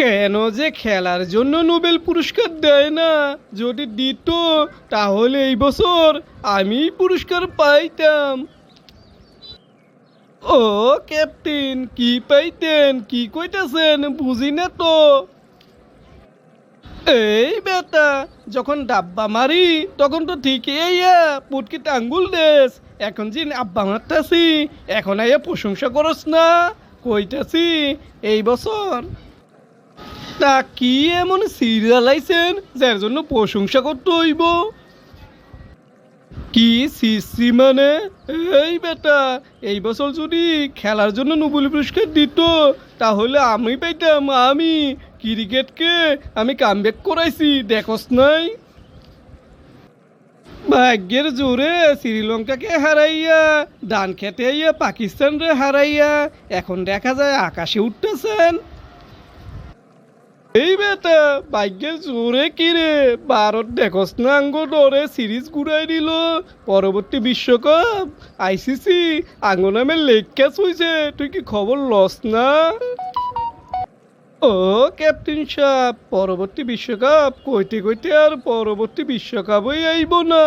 কেন যে খেলার জন্য নোবেল পুরস্কার দেয় না? যদি দিত, তাহলে এই বছর আমি পুরস্কার পাইতাম। ও, ক্যাপ্টেন, কি পাইতেন, কি কইতাছেন, বুঝি না তো। এই বেটা, যখন ডাব্বা মারি, তখন তো ঠিকই আইয়া পুটকিতে আঙ্গুল দেস। এখন যে আব্বা মারতাছি, এখন আইয়া প্রশংসা করস না। কইতাছি, এই বছর তা কি এমন সিরিয়াল আইছেন, যার জন্য প্রশংসা করতে হইব? কি সিসি মানে? এই বেটা, এই বছর যদি খেলার জন্য নোবেল পুরস্কার দিত, তাহলে আমি পাইতাম, আমি ক্রিকেটকে আমি কামব্যাক করাইছি, দেখস নাই? ভাগ্যের জোরে শ্রীলঙ্কাকে হারাইয়া, ডান খেতে আইয়া পাকিস্তান রে হারাইয়া, এখন দেখা যায় আকাশে উঠতেছেন। এই বেটা ভাগ্যের জোরে কিরে। ভারত দেখস না আঙ্গ ডরে সিরিজ ঘুরাই দিল। পরবর্তী বিশ্বকাপ, আইসিসি আঙ্গ নামে লেগ ক্যাচ হয়েছে তুই কি খবর লস না? ও, ক্যাপ্টেন সাহেব, পরবর্তী বিশ্বকাপ, কইতে কইতে আর পরবর্তী বিশ্বকাপই আইব না।